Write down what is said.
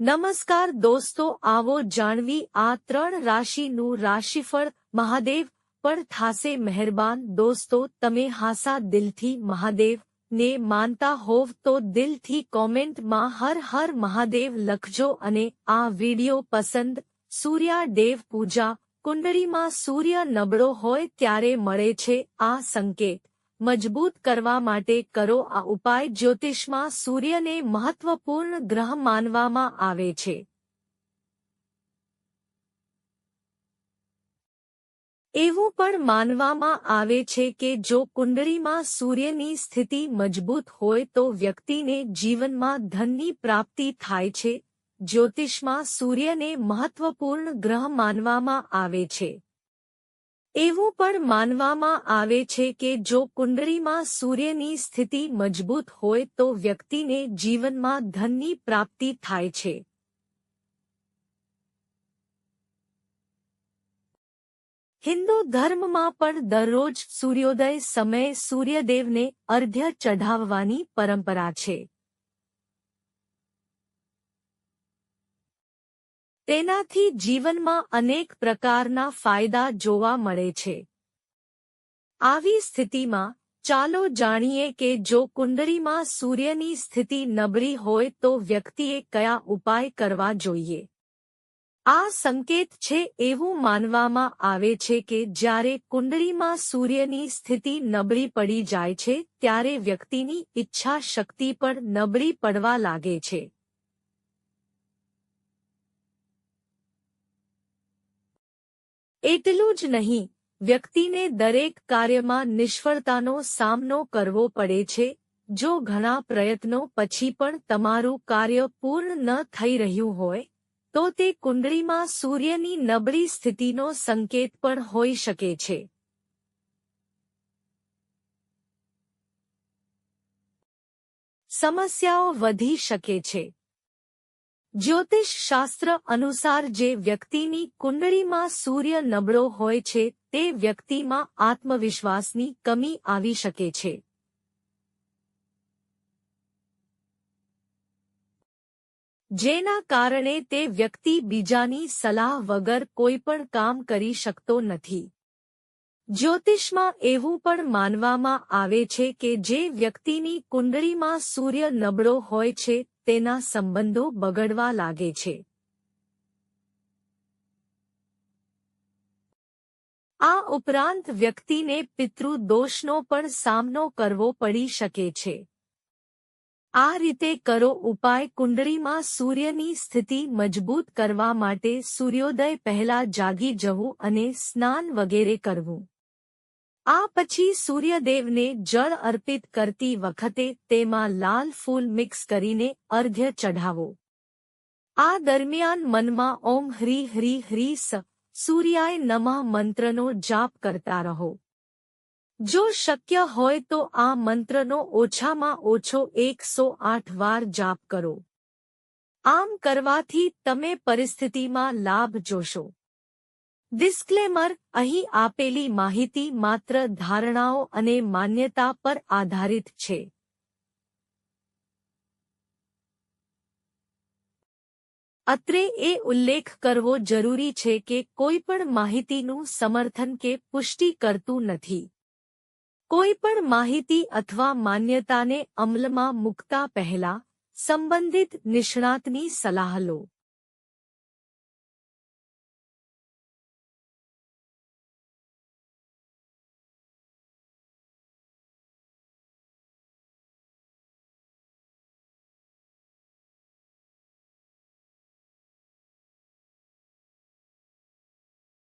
નમસ્કાર દોસ્તો, આવો જાણવી આ ત્રણ રાશિનું રાશિફળ મહાદેવ પણ થાશે મહેરબાન. દોસ્તો, તમે હાસા દિલથી મહાદેવ ને માનતા હોવ તો દિલથી કોમેન્ટમાં હર હર મહાદેવ લખજો અને આ વિડિયો પસંદ. સૂર્યા દેવ પૂજા, કુંડળીમાં સૂર્ય નબળો હોય ત્યારે મળે છે આ સંકેત. મજબૂત કરવા માટે કરો આ ઉપાય જ્યોતિષમાં સૂર્યને મહત્વપૂર્ણ ગ્રહ માનવામાં આવે છે. એવું પણ માનવામાં આવે છે કે જો કુંડળીમાં સૂર્યની સ્થિતિ મજબૂત હોય તો વ્યક્તિને જીવનમાં ધનની પ્રાપ્તિ થાય છે. જ્યોતિષમાં સૂર્યને મહત્વપૂર્ણ ગ્રહ માનવામાં આવે છે. એવું પણ માનવામાં આવે છે કે જો કુંડળીમાં સૂર્યની સ્થિતિ મજબૂત હોય તો વ્યક્તિને જીવનમાં ધનની પ્રાપ્તિ થાય છે. હિન્દુ ધર્મમાં પણ દરરોજ સૂર્યોદય સમયે સૂર્યદેવને અર્ધ્ય ચઢાવવાની પરંપરા છે. તેનાથી જીવનમાં અનેક પ્રકારના ફાયદા જોવા મળે છે. આવી સ્થિતિમાં, ચાલો જાણીએ કે જો કુંડળીમાં સૂર્યની સ્થિતિ નબળી હોય તો વ્યક્તિએ કયા ઉપાય કરવા જોઈએ? આ સંકેત છે એવું માનવામાં આવે છે કે જ્યારે કુંડળીમાં સૂર્યની સ્થિતિ નબળી પડી જાય છે, ત્યારે વ્યક્તિની ઈચ્છા શક્તિ પણ નબળી પડવા લાગે છે. એટલું જ નહીં, વ્યક્તિને દરેક કાર્યમાં નિષ્ફળતાનો સામનો કરવો પડે છે, જો ઘણા પ્રયત્નો પછી પણ તમારું કાર્ય પૂર્ણ ન થઈ રહ્યું હોય, તો તે કુંડળીમાં સૂર્યની નબળી સ્થિતિનો સંકેત પણ હોઈ શકે છે. સમસ્યાઓ વધી શકે છે. જ્યોતિષ શાસ્ત્ર અનુસાર જે વ્યક્તિની કુંડળીમાં સૂર્ય નબળો હોય છે, તે વ્યક્તિમાં આત્મવિશ્વાસની કમી આવી શકે છે. જેના કારણે તે વ્યક્તિ બીજાની સલાહ વગર કોઈ પણ કામ કરી શકતો નથી. જ્યોતિષમાં એવું પણ માનવામાં આવે છે કે જે વ્યક્તિની કુંડળીમાં સૂર્ય નબળો હોય છે, તેના સંબંધો બગડવા લાગે છે. આ ઉપરાંત વ્યક્તિને પિતૃદોષનો પણ સામનો કરવો પડી શકે છે. આ રીતે કરો ઉપાય કુંડળીમાં સૂર્યની સ્થિતિ મજબૂત કરવા માટે સૂર્યોદય પહેલા જાગી જવું અને સ્નાન વગેરે કરવું. આ પછી સૂર્યદેવને જળ અર્પિત કરતી વખતે તેમાં લાલ ફૂલ મિક્સ કરીને અર્ઘ્ય ચઢાવો. આ દરમિયાન મનમાં ઓમ હ્રી હ્રી હ્રી સ, સૂર્યાય નમઃ મંત્રનો જાપ કરતા રહો. જો શક્ય હોય તો આ મંત્રનો ઓછામાં ઓછો એકસો આઠ વાર જાપ કરો. આમ કરવાથી તમે પરિસ્થિતિમાં લાભ જોશો. ડિસ્ક્લેમર અહીં આપેલી માહિતી માત્ર ધારણાઓ અને માન્યતા પર આધારિત છે અત્રે એ ઉલ્લેખ કરવો જરૂરી છે કે કોઈ પણ માહિતીનું સમર્થન કે પુષ્ટિ કરતું નથી કોઈ પણ માહિતી અથવા માન્યતાને અમલમાં મૂકતા પહેલા સંબંધિત નિષ્ણાતની સલાહ લો